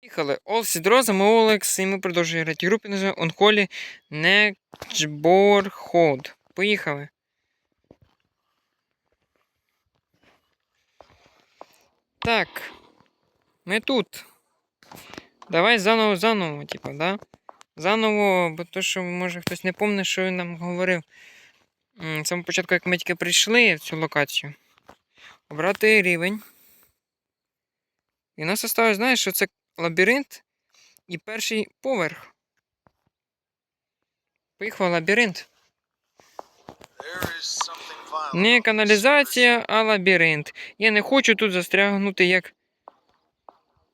Поїхали. Олсі Дроза, ми Олекс, і ми продовжуємо грати в групі називаємо Онхолі Нечборход. Поїхали. Так. Ми тут. Давай заново, заново, типа, да? Заново, бо то, що може хтось не пам'ятає, що він нам говорив. З самого початку, як ми тільки прийшли в цю локацію. Обрати рівень. І у нас осталось, знаєш, що це лабіринт і перший поверх. Поїхав лабіринт. Не каналізація, а лабіринт. Я не хочу тут застрягнути, як,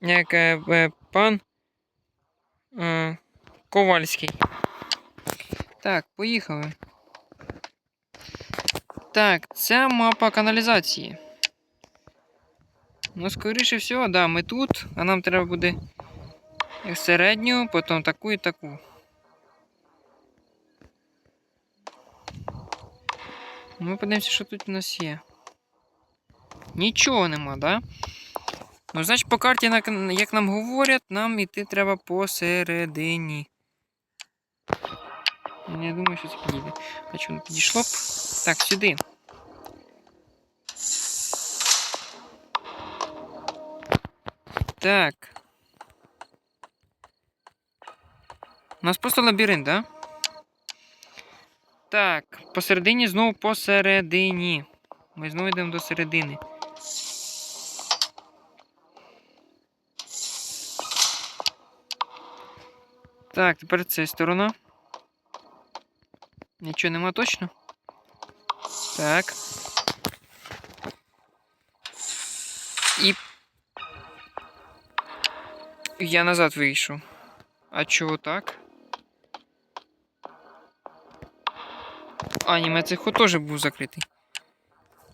як е, е, пан е, Ковальський. Так, поїхали. Так, ця мапа каналізації. Ну, скоріше всього, да, ми тут, а нам треба буде середню, потім таку і таку. Ми подивимося, що тут у нас є. Нічого нема, да? Ну, значить, по карті, як нам говорять, нам іти треба посередині. Я думаю, що це підійде. А не підійшло б? Так, сюди. Так. У нас просто лабіринт, да? Так, посередині знову посередині. Ми знову йдемо до середини. Так, тепер ця сторона. Нічого нема точно. Так. І. Я назад вийшов. А чого так? А, ні, цей ход теж був закритий.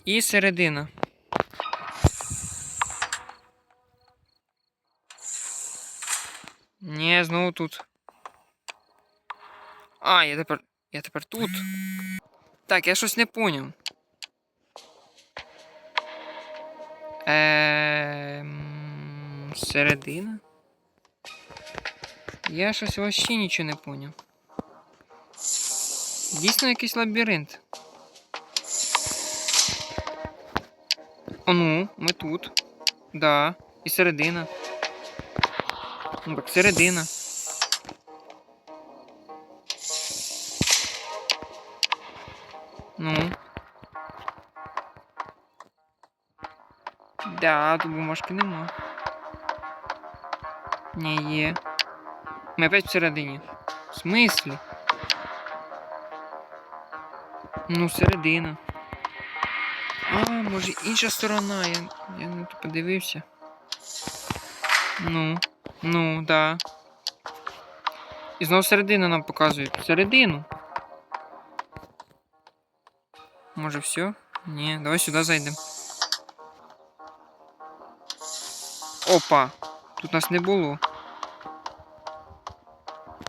І середина. Ні, знову тут. А, я тепер. Я тепер тут. Так, я щось не поняв. Ем... Середина? Я щось вообще нічого не поняв. Дійсно якийсь лабіринт. О, ну, ми тут. Да. І середина. Ну так, середина. Ну. Да, тут бумажки нема. Не є. Ми опять всередині. В смислі? Ну, середина. А, може інша сторона. Я, я не тут подивився. Ну, ну, да. І знову середина нам показує. Середину. Може все? Ні, давай сюди зайдемо. Опа! Тут нас не було.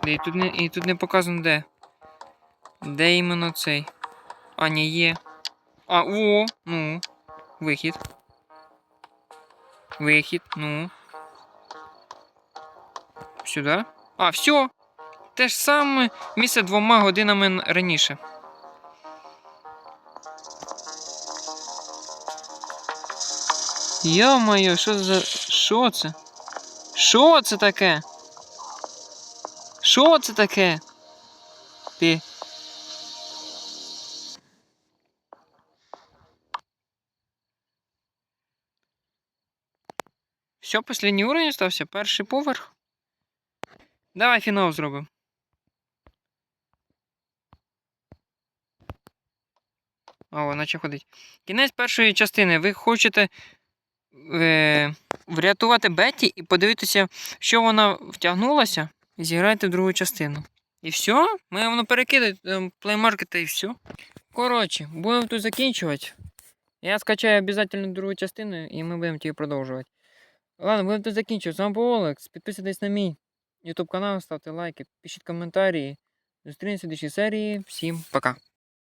І тут не, і тут не показано де. Де іменно цей? А, ні, є. А, о, ну. Вихід. Вихід, ну. Сюди. А, все. Те ж саме місце двома годинами раніше. Йо-моє, що за. Що це? Що це таке? Що це таке? Ти. Все, останній уровень остався, перший поверх. Давай фінал зробимо. О, наче ходить. Кінець першої частини. Ви хочете е, врятувати Бетті і подивитися, що вона втягнулася, зіграйте в другу частину. І все? Ми воно перекидаємо плеймаркета і все. Коротше, будемо тут закінчувати. Я скачаю обов'язково другу частину і ми будемо тільки продовжувати. Ладно, будемо тут закінчувати. З вами був Олекс. Підписуйтесь на мій YouTube канал, ставте лайки, пишіть коментарі. Зустрінемося в слідчій серії. Всім пока.